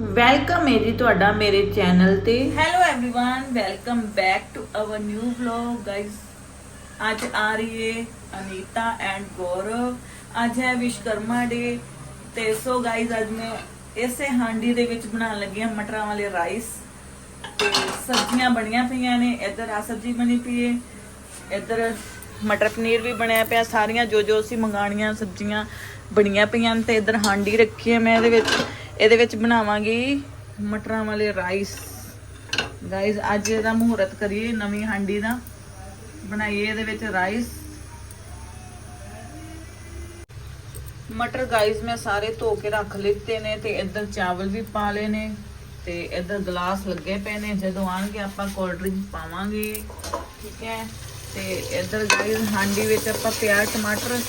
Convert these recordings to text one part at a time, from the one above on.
Welcome ਹੈ ਜੀ ਤੁਹਾਡਾ ਮੇਰੇ ਚੈਨਲ ਤੇ hello everyone welcome back to our new vlog guys ਅੱਜ ਆ ਰਹੀ ਹੈ ਅਨੀਤਾ ਐਂਡ ਗੌਰਵ ਅੱਜ ਹੈ ਵਿਸ਼ਕਰਮਾ ਡੇ ਤੇ ਸੋ ਗਾਇਸ ਅੱਜ ਮੈਂ ਇਸੇ ਹਾਂਡੀ ਦੇ ਵਿੱਚ ਬਣਾਉਣ ਲੱਗੀ ਹਾਂ ਮਟਰਾਂ ਵਾਲੇ ਰਾਈਸ ਤੇ ਸਬਜ਼ੀਆਂ ਬਣੀਆਂ ਪਈਆਂ ਨੇ ਇੱਧਰ ਆ ਸਬਜ਼ੀ ਬਣੀ ਪਈ ਹੈ ਇੱਧਰ ਮਟਰ ਪਨੀਰ ਵੀ ਬਣਿਆ ਪਿਆ ਸਾਰੀਆਂ ਜੋ ਜੋ ਅਸੀਂ ਮੰਗਾਣੀਆਂ ਸਬਜ਼ੀਆਂ ਬਣੀਆਂ ਪਈਆਂ ਨੇ ਤੇ ਇੱਧਰ ਹਾਂਡੀ ਰੱਖੀ ਹੈ ਮੈਂ ਇਹਦੇ ਵਿੱਚ ਇਹਦੇ ਵਿੱਚ ਬਣਾਵਾਂਗੀ ਮਟਰਾਂ ਵਾਲੇ ਰਾਈਸ ਗਾਇਸ ਅੱਜ ਇਹਦਾ ਮੁਹੂਰਤ ਕਰੀਏ ਨਵੀਂ ਹਾਂਡੀ ਦਾ। ਬਣਾਈਏ ਇਹਦੇ ਵਿੱਚ ਰਾਈਸ ਮਟਰ ਗਾਇਸ ਮੈਂ ਸਾਰੇ ਧੋ ਕੇ ਰੱਖ ਲਿੱਤੇ ਨੇ ਤੇ ਇੱਧਰ ਚਾਵਲ ਵੀ ਪਾ ਲਏ ਨੇ ਤੇ ਇੱਧਰ ਗਲਾਸ ਲੱਗੇ ਪਏ ਨੇ। ਜਦੋਂ ਆਣਗੇ ਆਪਾਂ ਕੋਲਡ ਡਰਿੰਕ ਪਾਵਾਂਗੇ। ਠੀਕ ਹੈ? ਤੇ ਇੱਧਰ ਗਾਇਸ ਹਾਂਡੀ ਵਿੱਚ ਆਪਾਂ ਪਿਆਜ਼, ਟਮਾਟਰ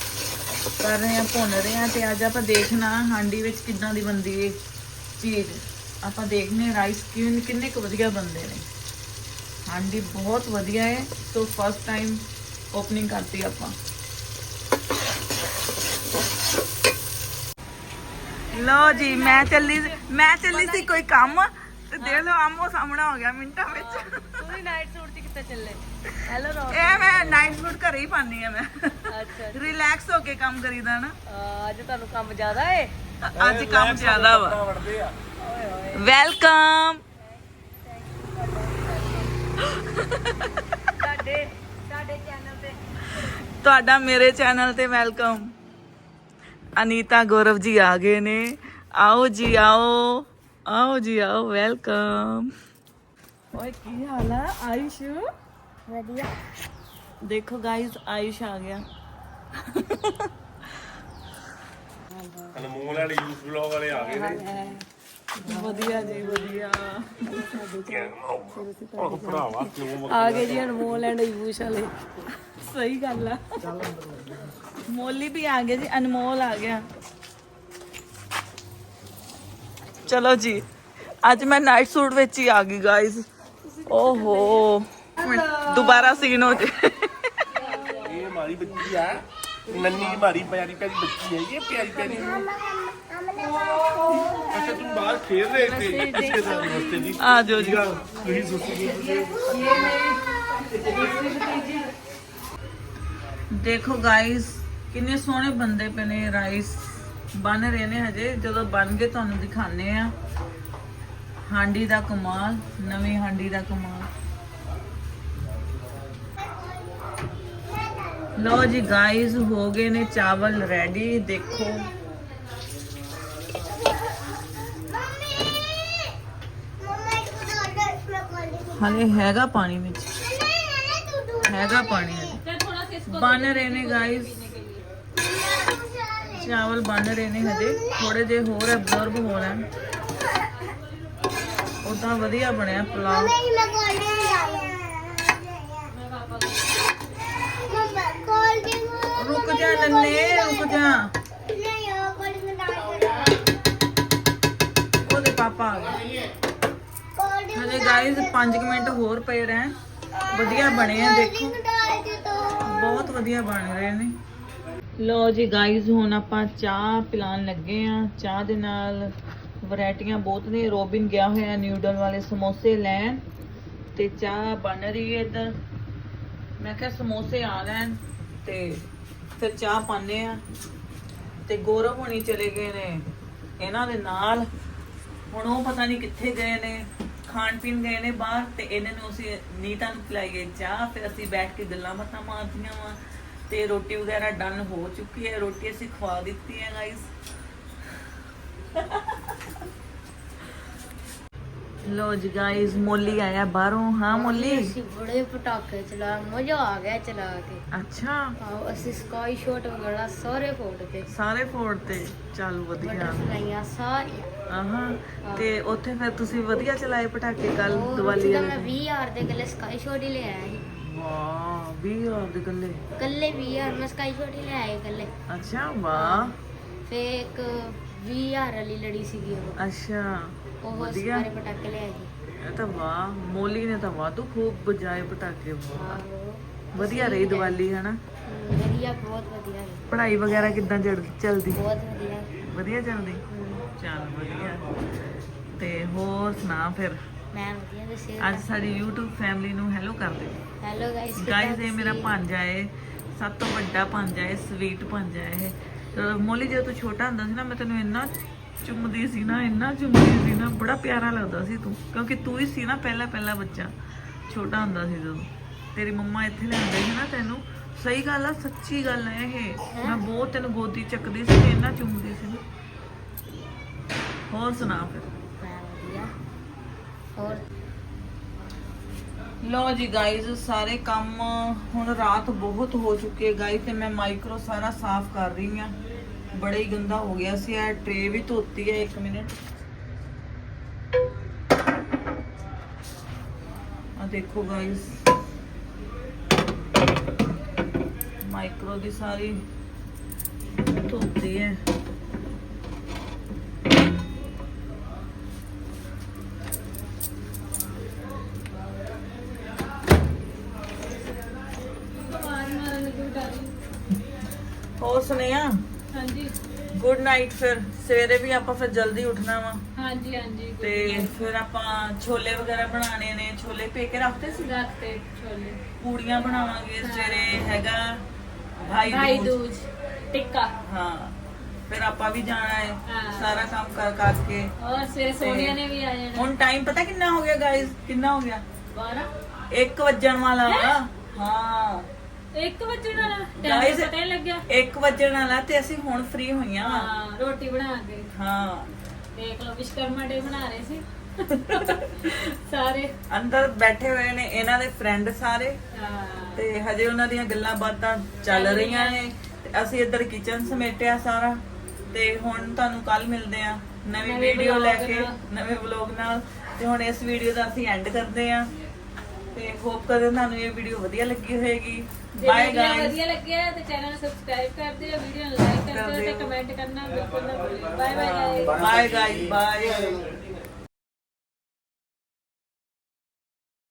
ਕਰ ਰਹੇ ਹਾਂ ਭੁੰਨ ਰਹੇ ਹਾਂ ਤੇ ਅੱਜ ਆਪਾਂ ਦੇਖਣਾ ਹਾਂਡੀ ਵਿੱਚ ਕਿੱਦਾਂ ਦੀ ਬਣਦੀ ਹੈ ਚੀਜ਼। ਆਪਾਂ ਦੇਖਨੇ ਰਾਈਸ ਕਿੰਨੇ ਕਿੰਨੇ ਕੁ ਵਧੀਆ ਬਣਦੇ ਨੇ। ਹਾਂਡੀ ਬਹੁਤ ਵਧੀਆ ਹੈ ਸੋ ਫਸਟ ਟਾਈਮ ਓਪਨਿੰਗ ਕਰਤੀ ਆਪਾਂ। ਲੋ ਜੀ ਮੈਂ ਚੱਲੀ ਮੈਂ ਚੱਲੀ ਸੀ ਕੋਈ ਕੰਮ ਤੇ ਦੇਖ ਲਓ ਆਮੋ ਸਾਹਮਣਾ ਹੋ ਗਿਆ ਮਿੰਟਾਂ ਵਿੱਚ। ਤੁਸੀਂ ਨਾਈਟ ਸੂਟ 'ਚ ਕਿੱਥੇ ਚੱਲੇ? ਹੈਲੋ ਰੋ ਇਹ ਮੈਂ ਨਾਈਟ ਸੂਟ ਘਰੇ ਹੀ ਪਾਉਂਦੀ ਆ ਮੈਂ। ਅੱਛਾ ਰਿਲੈਕਸ ਹੋ ਕੇ ਕੰਮ ਕਰੀਦਾ ਨਾ। ਅਹ ਅੱਜ ਤੁਹਾਨੂੰ ਕੰਮ ਜ਼ਿਆਦਾ ਏ? ਅੱਜ ਕੰਮ ਜ਼ਿਆਦਾ ਵਾ। ਵੈਲਕਮ ਸਾਡੇ ਸਾਡੇ ਚੈਨਲ ਤੇ। ਤੁਹਾਡਾ ਮੇਰੇ ਚੈਨਲ ਤੇ ਵੈਲਕਮ ਅਨੀਤਾ ਗੌਰਵ ਜੀ ਆ ਗਏ ਨੇ। ਆਓ ਜੀ ਆਓ। ਆਓ ਜੀ ਆਓ ਵੈਲਕਮ ਓਏ ਕੀ ਹਾਲ ਆ? ਆਇਸ਼ ਵਧੀਆ। ਦੇਖੋ ਗਾਇਸ ਆਇਸ਼ ਆ ਗਿਆ। ਅਨਮੋਲ ਵਾਲੇ ਯੂਸ ਬਲੌਗ ਵਾਲੇ ਆ ਗਏ ਨੇ। ਵਧੀਆ ਜੀ ਵਧੀਆ। ਉਹ ਭਰਾਵਾ ਕਿਉਂ ਆ ਗਏ ਜੀ ਅਨਮੋਲ ਐਂਡ ਯੂਸ਼ ਵਾਲੇ। ਸਹੀ ਗੱਲ ਆ। ਮੋਲੀ ਵੀ ਆ ਗਿਆ ਜੀ ਅਨਮੋਲ ਆ ਗਿਆ। ਚਲੋ ਜੀ ਅੱਜ ਮੈਂ ਨਾਈਟ ਸੂਟ ਵਿੱਚ ਹੀ ਆ ਗਈ ਗਾਇਸ ਓਹੋ। ਦੁਬਾਰਾ ਸੀਨ ਹੋ ਜੇ। ਇਹ ਹਮਾਰੀ ਬੱਚੀ ਆ। ਨੰਨੀ ਹਮਾਰੀ ਪਿਆਰੀ ਪਿਆਰੀ ਬੱਚੀ है ये प्यारी प्यारी अच्छा तुम बाहर खेल रहे थे इसके साथ नमस्ते जी ਆ ਜਾਓ ਜੀ ਤੁਸੀਂ ਸੁਸੀ ਜੀ ਦੇਖੋ ਗਾਇਸ ਕਿੰਨੇ ਸੋਹਣੇ ਬੰਦੇ ਪਏ ਨੇ ਰਾਈਸ ਬਣ ਰਹੇ ਨੇ ਹਜੇ ਜਦੋਂ ਬਣ ਗਏ ਤੁਹਾਨੂੰ ਦਿਖਾਣੇ ਆ ਹਾਂਡੀ ਦਾ ਕਮਾਲ ਨਵੀਂ ਹਾਂਡੀ ਦਾ ਕਮਾਲ ਲੋ ਜੀ ਗਾਇਸ ਹੋ ਗਏ ਨੇ ਚਾਵਲ ਰੈਡੀ ਦੇਖੋ। ਹਲੇ ਹੈਗਾ ਪਾਣੀ ਵਿੱਚ। ਹੈਗਾ ਪਾਣੀ ਬਣ ਰਹੇ ਨੇ ਗਾਇਸ ਚਾਵਲ ਬਣ ਰਹੇ ਨੇ ਹਜੇ। ਥੋੜੇ ਜਿਹੇ ਹੋਰ ਅਬਜ਼ਰਵ ਹੋ ਲੈਣ ਉਦਾਂ ਵਧੀਆ ਬਣਿਆ ਪੁਲਾਵ ਰੁਕ ਜਾ ਨੰਨੇ, ਰੁਕ ਜਾ। ਉਹਦੇ ਪਾਪਾ ਆ ਗਏ। ਹਜੇ ਗਾਇਸ 5 ਮਿੰਟ ਹੋਰ ਪਏ ਰਹਿਣ। ਵਧੀਆ ਬਣੇ ਆ, ਦੇਖੋ। ਬਹੁਤ ਵਧੀਆ ਬਣ ਰਹੇ ਨੇ। ਲੋ ਜੀ ਗਾਇਸ ਹੁਣ ਆਪਾਂ ਚਾਹ ਪਿਲਾਉਣ ਲੱਗੇ ਆ। ਚਾਹ ਦੇ ਨਾਲ ਵੈਰਾਈਟੀਆਂ ਬਹੁਤ ਨੇ। ਰੋਬਿਨ ਗਿਆ ਹੋਇਆ ਨਿਊਡਲ ਵਾਲੇ ਸਮੋਸੇ ਲੈਣ। ਤੇ ਚਾਹ ਬਣ ਰਹੀ ਹੈ ਇੱਧਰ। ਮੈਂ ਕਿਹਾ ਸਮੋਸੇ ਆ ਲੈਣ ਤੇ ਫਿਰ ਚਾਹ ਪਾਣੇ ਆ ਤੇ ਗੌਰਵ ਹੋਣੀ ਚਲੇ ਗਏ ਨੇ ਇਹਨਾਂ ਦੇ ਨਾਲ। ਹੁਣ ਉਹ ਪਤਾ ਨਹੀਂ ਕਿੱਥੇ ਗਏ ਨੇ, ਖਾਣ ਪੀਣ ਗਏ ਨੇ ਬਾਹਰ ਤੇ ਇਹਨਾਂ ਨੂੰ ਅਸੀਂ ਨੀਤਾ ਨੂੰ ਪਿਲਾਈਏ ਚਾਹ, ਫਿਰ ਅਸੀਂ ਬੈਠ ਕੇ ਗੱਲਾਂ ਬਾਤਾਂ ਮਾਰਦੀਆਂ ਵਾ ਤੇ ਰੋਟੀ ਵਗੈਰਾ ਡਨ ਹੋ ਚੁੱਕੀ ਹੈ। ਰੋਟੀ ਅਸੀਂ ਖਵਾ ਦਿੱਤੀ ਹੈ ਗਾਇਸ ਲੋ ਜੀ ਗਾਇਸ ਮੋਲੀ ਆਇਆ ਬਾਹਰੋਂ। ਹਾਂ ਮੋਲੀ? ਅਸੀਂ ਬੜੇ ਪਟਾਕੇ ਚਲਾ ਮਜ਼ਾ ਆ ਗਿਆ ਚਲਾ ਕੇ। ਅੱਛਾ। ਆਓ ਅਸੀਂ ਸਕਾਈ ਸ਼ਾਟ ਵਗੈਰਾ ਸਾਰੇ ਫੋੜ ਤੇ। ਸਾਰੇ ਫੋੜ ਤੇ। ਚੱਲ ਵਧੀਆ। ਬਟਰਫਲਾਈਆਂ ਸਾਰੀਆਂ। ਆਹਾਂ ਤੇ ਉੱਥੇ ਫਿਰ ਤੁਸੀਂ ਵਧੀਆ ਚਲਾਏ ਪਟਾਕੇ ਕੱਲ ਉਹ ਦੀਵਾਲੀ ਤਾਂ ਵਾਲੇ ਮੈਂ 20000 ਦੇ ਗੱਲੇ ਸਕਾਈ ਸ਼ਾਟ ਹੀ ਲੈ ਆਇਆ ਸੀ। ਵਾਹ 20 ਹਜ਼ਾਰ ਦੇ ਗੱਲੇ ਕੱਲੇ 20000 ਮੈਂ ਸਕਾਈ ਸ਼ਾਟ ਹੀ ਲੈ ਆਇਆ ਕੱਲੇ ਅੱਛਾ ਵਾਹ। ਫੇ ਇੱਕ 20000 ਵਾਲੀ ਲੜੀ ਸੀਗੀ ਉਹ। ਅੱਛਾ। ਉਹ ਵਧੀਆ। ਸਾਰੇ ਪਟਾਕੇ ਲੈ ਆਈ ਇਹ ਤਾਂ ਵਾਹ ਮੋਲੀ ਨੇ ਤਾਂ ਖੂਬ ਬਜਾਏ ਪਟਾਕੇ ਵਾਹ ਆਹੋ। ਵਧੀਆ ਰਹੀ ਦੀਵਾਲੀ ਹਨਾ? ਹਮ, ਵਧੀਆ ਬਹੁਤ ਵਧੀਆ ਸੀ। ਪੜ੍ਹਾਈ ਵਗੈਰਾ ਕਿੱਦਾਂ ਚੱਲ- ਚੱਲਦੀ? ਬਹੁਤ ਵਧੀਆ। ਵਧੀਆ ਚੱਲਦੀ? ਹਮ, ਚੱਲ ਵਧੀਆ। ਤੇ ਹੋਰ ਸੁਣਾ ਫਿਰ? ਮੈਂ ਵਧੀਆ ਅੱਜ ਸਾਡੀ YouTube ਫੈਮਿਲੀ ਨੂੰ ਹੈਲੋ ਕਰ ਦੇ ਹੈਲੋ ਗਾਇਸ ਗਾਇਸ ਇਹ ਮੇਰਾ ਭਾਂਜਾ ਏ। ਸਭ ਤੋਂ ਵੱਡਾ ਭਾਂਜਾ ਏ ਸਵੀਟ ਭਾਂਜਾ ਏ ਮੋਲੀ ਜਦੋਂ ਤੂੰ ਛੋਟਾ ਹੁੰਦਾ ਸੀ ਨਾ ਮੈਂ ਤੈਨੂੰ ਇੰਨਾ ਚੁੰਮਦੀ ਸੀ ਨਾ, ਇੰਨਾ ਚੁੰਮਦੀ ਸੀ ਨਾ, ਬੜਾ ਪਿਆਰਾ ਲੱਗਦਾ ਸੀ ਤੂੰ। ਕਿਉਂਕਿ ਤੂੰ ਹੀ ਸੀ ਨਾ ਪਹਿਲਾ ਪਹਿਲਾ ਬੱਚਾ, ਛੋਟਾ ਹੁੰਦਾ ਸੀ ਜਦੋਂ। ਤੇਰੀ ਮੰਮਾ ਇੱਥੇ ਲੈਂਦੇ ਸੀ ਨਾ ਤੈਨੂੰ। ਸਹੀ ਗੱਲ ਆ, ਸੱਚੀ ਗੱਲ ਹੈ ਇਹ। ਮੈਂ ਬਹੁਤ ਤੈਨੂੰ ਗੋਦੀ ਚੱਕਦੀ ਸੀ ਤੇ ਇੰਨਾ ਚੁੰਮਦੀ ਸੀ ਨਾ। ਹੋਰ ਸੁਣਾ ਫਿਰ। ਮੈਂ ਹੋਰ ਲੋ ਜੀ ਗਾਇਜ਼ ਸਾਰੇ ਕੰਮ ਹੁਣ ਰਾਤ ਬਹੁਤ ਹੋ ਚੁੱਕੀ ਹੈ ਗਾਇਜ਼ ਤੇ ਮੈਂ ਮਾਈਕਰੋ ਸਾਰਾ ਸਾਫ਼ ਕਰ ਰਹੀ ਹਾਂ ਬੜਾ ਹੀ ਗੰਦਾ ਹੋ ਗਿਆ ਸੀ ਇਹ ਟਰੇ ਵੀ ਧੋਤੀ ਹੈ 1 ਮਿੰਟ ਆ ਦੇਖੋ ਗਾਇਜ਼ ਮਾਈਕਰੋ ਦੀ ਸਾਰੀ ਧੋਤੀ ਹੈ ਹੋਰ ਸੁਨੇਹਾ ਹਾਂਜੀ। ਗੁੱਡ ਨਾਈਟ ਫਿਰ। ਸਵੇਰੇ ਵੀ ਆਪਾਂ ਫਿਰ ਜਲਦੀ ਉੱਠਣਾ ਵਾ। ਹਾਂਜੀ ਹਾਂਜੀ। ਤੇ ਫਿਰ ਆਪਾਂ ਛੋਲੇ ਵਗੈਰਾ ਬਣਾਣੇ ਨੇ। ਛੋਲੇ ਭੇ ਕੇ ਰੱਖਦੇ ਸੀ? ਰਾਤੇ ਛੋਲੇ। ਪੂੜੀਆਂ ਬਣਾਵਾਂਗੇ। ਸਵੇਰੇ ਹੈਗਾ ਭਾਈ ਭਾਈ ਦੂਜ। ਟਿੱਕਾ। ਹਾਂ। ਫਿਰ ਆਪਾਂ ਵੀ ਜਾਣਾ ਹੈ। ਸਾਰਾ ਕੰਮ ਕਰ ਕਰਕੇ ਔਰ ਸਵੇਰੇ ਸੋਨੀਆ ਨੇ ਵੀ ਆ ਜਾਣਾ। ਹੁਣ ਟਾਈਮ ਪਤਾ ਕਿੰਨਾ ਹੋ ਗਿਆ ਗਾਇਸ ਕਿੰਨਾ ਹੋ ਗਿਆ? 12 1 ਵੱਜਣ ਵਾਲਾ ਹਾਂ। 1 ਵਜੇ ਨਾਲ Guys, ਟਾਈਮ ਪਤਾ ਹੀ ਲੱਗਿਆ। 1 ਵੱਜਣ ਵਾਲਾ ਤੇ ਅਸੀਂ ਹੁਣ ਫ੍ਰੀ ਹੋਈਆਂ ਵਾਂ। ਹਾਂ ਰੋਟੀ ਬਣਾ ਕੇ। ਹਾਂ। ਦੇਖ ਲਓ ਵਿਸ਼ਕਰਮਾ ਡੇ ਬਣਾ ਰਹੇ ਸੀ। ਸਾਰੇ। ਅੰਦਰ ਬੈਠੇ ਹੋਏ ਨੇ ਇਹਨਾਂ ਦੇ ਫਰੈਂਡ ਸਾਰੇ। ਹਾਂ। ਤੇ ਹਜੇ ਉਹਨਾਂ ਦੀਆਂ ਗੱਲਾਂ ਬਾਤਾਂ ਚੱਲ ਰਹੀਆਂ ਨੇ। ਤੇ ਅਸੀਂ ਇੱਧਰ ਕਿਚਨ ਸਮੇਟਿਆ ਸਾਰਾ। ਤੇ ਹੁਣ ਤੁਹਾਨੂੰ ਕੱਲ ਮਿਲਦੇ ਆ ਨਵੀਂ ਨਵੇਂ ਵੀਡੀਓ ਲੈ vlog ਕੇ ਨਾਲ। ਨਵੇਂ ਵਲੌਗ ਨਾਲ। ਤੇ ਹੁਣ ਇਸ ਵੀਡੀਓ ਦਾ ਅਸੀਂ ਐਂਡ ਕਰਦੇ ਆ ਤੇ ਹੋਪ ਕਰਦੇ ਤੁਹਾਨੂੰ ਇਹ ਵੀਡੀਓ ਵਧੀਆ ਲੱਗੀ ਹੋਵੇਗੀ ਜੇ ਬਾਏ ਵੀਡੀਓ ਗਾਇਸ ਵਧੀਆ ਲੱਗਿਆ ਤੇ ਚੈਨਲ ਨੂੰ ਸਬਸਕ੍ਰਾਈਬ ਕਰ ਦਿਓ ਵੀਡੀਓ ਨੂੰ ਲਾਈਕ ਕਰ ਦਿਓ ਤੇ। ਕਮੈਂਟ ਕਰਨਾ ਬਿਲਕੁਲ ਨਾ ਭੁੱਲਿਓ। Bye bye bye guys bye